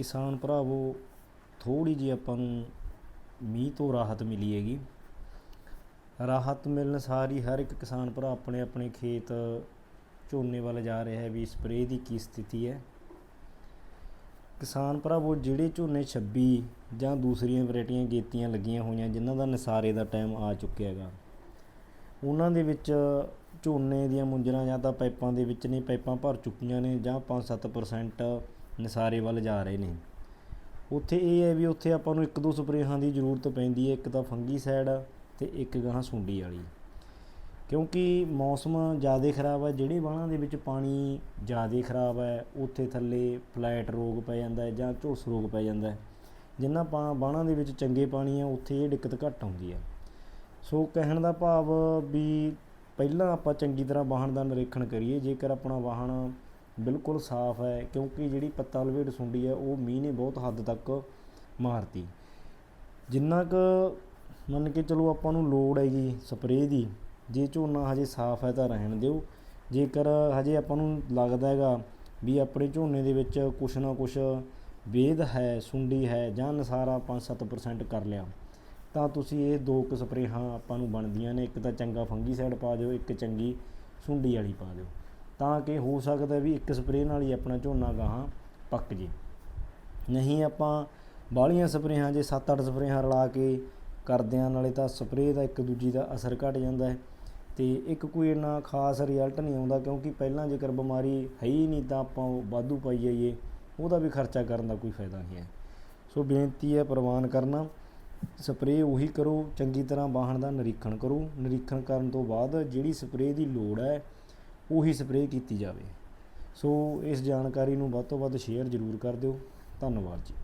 ਕਿਸਾਨ ਭਰਾਵੋ, ਥੋੜ੍ਹੀ ਜਿਹੀ ਆਪਾਂ ਨੂੰ ਮੀਂਹ ਤੋਂ ਰਾਹਤ ਮਿਲੀ ਹੈਗੀ। ਰਾਹਤ ਮਿਲਣ ਸਾਰੀ ਹਰ ਇੱਕ ਕਿਸਾਨ ਭਰਾ ਆਪਣੇ ਆਪਣੇ ਖੇਤ ਝੋਨੇ ਵੱਲ ਜਾ ਰਿਹਾ ਹੈ ਵੀ ਸਪਰੇਅ ਦੀ ਕੀ ਸਥਿਤੀ ਹੈ। ਕਿਸਾਨ ਭਰਾਵੋ, ਜਿਹੜੇ ਝੋਨੇ 26 ਜਾਂ ਦੂਸਰੀਆਂ ਵੈਰਾਈਟੀਆਂ ਗੇਤੀਆਂ ਲੱਗੀਆਂ ਹੋਈਆਂ, ਜਿਨ੍ਹਾਂ ਦਾ ਨਸਾਰੇ ਦਾ ਟਾਈਮ ਆ ਚੁੱਕਿਆ ਹੈਗਾ, ਉਹਨਾਂ ਦੇ ਵਿੱਚ ਝੋਨੇ ਦੀਆਂ ਮੁੰਜਰਾਂ ਜਾਂ ਤਾਂ ਪਾਈਪਾਂ ਦੇ ਵਿੱਚ ਨੇ ਪਾਈਪਾਂ ਭਰ ਚੁੱਕੀਆਂ ਨੇ ਜਾਂ 5-7% ਨਸਾਰੇ ਵੱਲ ਜਾ ਰਹੇ ਨੇ। ਉੱਥੇ ਇਹ ਹੈ ਵੀ ਉੱਥੇ ਆਪਾਂ ਨੂੰ ਇੱਕ ਦੋ ਸਪਰੇਹਾਂ ਦੀ ਜ਼ਰੂਰਤ ਪੈਂਦੀ ਹੈ, ਇੱਕ ਤਾਂ ਫੰਗੀਸਾਈਡ ਤੇ ਇੱਕ ਗਾਹਾਂ ਸੁੰਡੀ ਵਾਲੀ। ਕਿਉਂਕਿ ਮੌਸਮ ਜ਼ਿਆਦਾ ਖਰਾਬ ਹੈ, ਜਿਹੜੇ ਬਾਣਾਂ ਦੇ ਵਿੱਚ ਪਾਣੀ ਜ਼ਿਆਦਾ ਖਰਾਬ ਹੈ, ਉੱਥੇ ਥੱਲੇ ਫਲੈਟ ਰੋਗ ਪੈ ਜਾਂਦਾ ਹੈ ਜਾਂ ਝੁਲਸ ਰੋਗ ਪੈ ਜਾਂਦਾ ਹੈ। ਜਿਨ੍ਹਾਂ ਪਾ ਬਾਣਾਂ ਦੇ ਵਿੱਚ ਚੰਗੇ ਪਾਣੀ ਹੈ, ਉੱਥੇ ਇਹ ਦਿੱਕਤ ਘੱਟ ਆਉਂਦੀ ਹੈ। ਸੋ ਕਹਿਣ ਦਾ ਭਾਵ ਵੀ ਪਹਿਲਾਂ ਆਪਾਂ ਚੰਗੀ ਤਰ੍ਹਾਂ ਵਾਹਣ ਦਾ ਨਿਰੀਖਣ ਕਰੀਏ, ਜੇਕਰ ਆਪਣਾ ਵਾਹਣ ਬਿਲਕੁਲ ਸਾਫ਼ ਹੈ, ਕਿਉਂਕਿ ਜਿਹੜੀ ਪੱਤਾ ਲਵੇਟ ਸੁੰਡੀ ਹੈ, ਉਹ ਮੀਂਹ ਨੇ ਬਹੁਤ ਹੱਦ ਤੱਕ ਮਾਰਤੀ। ਜਿੰਨਾ ਕੁ ਮੰਨ ਕੇ ਚਲੋ ਆਪਾਂ ਨੂੰ ਲੋੜ ਹੈਗੀ ਸਪਰੇਅ ਦੀ, ਜੇ ਝੋਨਾ ਹਜੇ ਸਾਫ਼ ਹੈ ਤਾਂ ਰਹਿਣ ਦਿਓ। ਜੇਕਰ ਹਜੇ ਆਪਾਂ ਨੂੰ ਲੱਗਦਾ ਹੈਗਾ ਵੀ ਆਪਣੇ ਝੋਨੇ ਦੇ ਵਿੱਚ ਕੁਛ ਨਾ ਕੁਛ ਵੇਦ ਹੈ, ਸੁੰਡੀ ਹੈ ਜਾਂ ਨਸਾਰਾ 5-7% ਕਰ ਲਿਆ, ਤਾਂ ਤੁਸੀਂ ਇਹ ਦੋ ਕੁ ਸਪਰੇਹਾਂ ਆਪਾਂ ਨੂੰ ਬਣਦੀਆਂ ਨੇ। ਇੱਕ ਤਾਂ ਚੰਗਾ ਫੰਗੀਸਾਈਡ ਪਾ ਦਿਓ, ਇੱਕ ਚੰਗੀ ਸੁੰਡੀ ਵਾਲੀ ਪਾ ਦਿਓ। ਤਾਂ ਕਿ ਹੋ ਸਕਦਾ ਵੀ ਇੱਕ ਸਪਰੇਅ ਨਾਲ ਹੀ ਆਪਣਾ ਝੋਨਾ ਗਾਹਾਂ ਪੱਕ ਜੇ। ਨਹੀਂ ਆਪਾਂ ਬਾਹਲੀਆਂ ਸਪਰੇਹਾਂ ਜੇ 7-8 ਸਪਰੇਹਾਂ ਰਲਾ ਕੇ ਕਰਦੇ ਆ ਨਾਲੇ ਤਾਂ ਸਪਰੇਅ ਦਾ ਇੱਕ ਦੂਜੀ ਦਾ ਅਸਰ ਘਟ ਜਾਂਦਾ ਹੈ। ਤੇ ਇੱਕ ਕੋਈ ਇੰਨਾ ਖਾਸ ਰਿਜ਼ਲਟ ਨਹੀਂ ਆਉਂਦਾ, ਕਿਉਂਕਿ ਪਹਿਲਾਂ ਜੇਕਰ ਬਿਮਾਰੀ ਹੈ ਹੀ ਨਹੀਂ ਤਾਂ ਆਪਾਂ ਉਹ ਵਾਧੂ ਪਾਈ ਜਾਈਏ, ਉਹਦਾ ਵੀ ਖਰਚਾ ਕਰਨ ਦਾ ਕੋਈ ਫਾਇਦਾ ਨਹੀਂ ਹੈ। ਸੋ ਬੇਨਤੀ ਹੈ ਪ੍ਰਵਾਨ ਕਰਨਾ, ਸਪਰੇਅ ਉਹੀ ਕਰੋ, ਚੰਗੀ ਤਰ੍ਹਾਂ ਵਾਹਣ ਦਾ ਨਿਰੀਖਣ ਕਰੋ। ਨਿਰੀਖਣ ਕਰਨ ਤੋਂ ਬਾਅਦ ਜਿਹੜੀ ਸਪਰੇਅ ਦੀ ਲੋੜ ਹੈ ਉਹੀ ਸਪਰੇਅ ਕੀਤੀ ਜਾਵੇ। ਸੋ ਇਸ ਜਾਣਕਾਰੀ ਨੂੰ ਵੱਧ ਤੋਂ ਵੱਧ ਸ਼ੇਅਰ ਜ਼ਰੂਰ ਕਰ ਦਿਓ। ਧੰਨਵਾਦ ਜੀ।